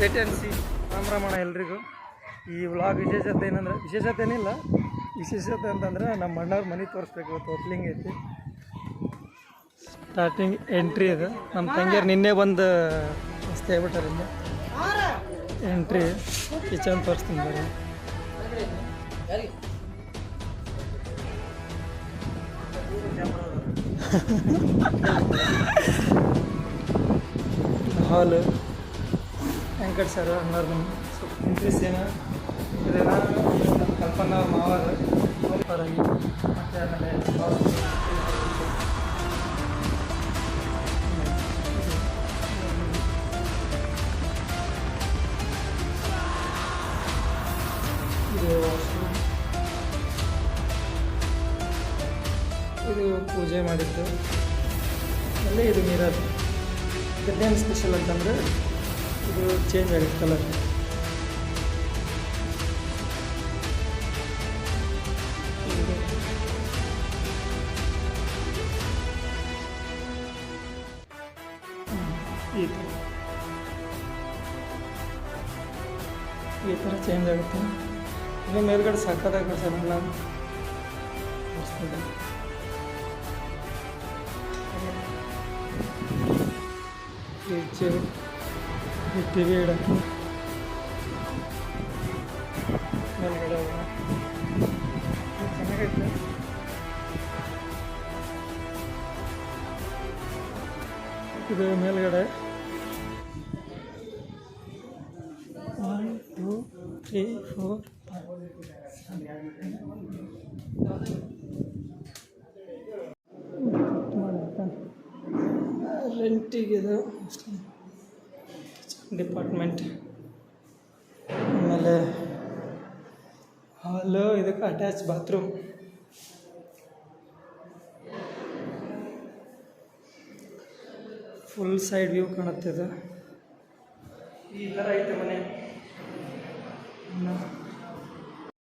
Wait and see ರಾಮ ರಾಮಣ ಎಲ್ರಿಗೂ. ಈ ವ್ಲಾಗ್ ವಿಶೇಷತೆ ಏನಂದ್ರೆ ವಿಶೇಷತೆ ಏನಿಲ್ಲ ವಿಶೇಷತೆ ಅಂತಂದ್ರೆ ನಮ್ಮ ಅಣ್ಣವ್ರ ಮನೆ ತೋರಿಸ್ಬೇಕು. ಇವತ್ತು ಓಪ್ಲಿಂಗ್ ಐತಿ. ಸ್ಟಾರ್ಟಿಂಗ್ ಎಂಟ್ರಿ ಅದು ನಮ್ಮ ತಂಗಿಯರು ನಿನ್ನೆ ಬಂದು ಸ್ಟೇ ಬಿಟ್ಟಾರೆ ಇಲ್ಲಿ. ಎಂಟ್ರಿ ಕಿಚನ್ ತೋರಿಸ್ತೀನಿ ಬರ್ರಿ ಹಾಲು ವೆಂಕಟ ಸರ್ ಅನ್ನೋರು ಇದೇನ? ನಮ್ಮ ಕಲ್ಪನಾ ಮಾವರು. ಹೊರಗೆ ಮತ್ತು ಆಮೇಲೆ ಇದು ಪೂಜೆ ಮಾಡಿದ್ದು. ಎಲ್ಲ ಇದು ಮಿರರ್ ಇದೇನು ಸ್ಪೆಷಲ್ ಅಂತಂದರೆ ಇದು ಚೇಂಜ್ ಆಗುತ್ತೆ ಕಲರ್ ಈ ಥರ ಈ ಥರ ಚೇಂಜ್ ಆಗುತ್ತೆ ಇದು ಮೇಲ್ಗಡೆ ಸಕ್ಕತ್ತಾಗಿ ಸರ್ ನಾನು ತೋರಿಸ್ತಿದ್ದೆ ಫ್ರಿಡ್ಜ್ ಟಿ ವಿ ಇಡೋಕ್ಕೆ ಮೇಲ್ಗಡೆ ಅವ. ಇದು ಚೆನ್ನಾಗೈತೆ ಇದು ಮೇಲ್ಗಡೆ one two three four ರೆಂಟಿಗಿದೆ department. ಆಮೇಲೆ ಹಾಲು ಇದಕ್ಕೆ attach bathroom full side view ಕಾಣುತ್ತಿದೆ. ಈ ಥರ ಐತೆ ಮನೆ.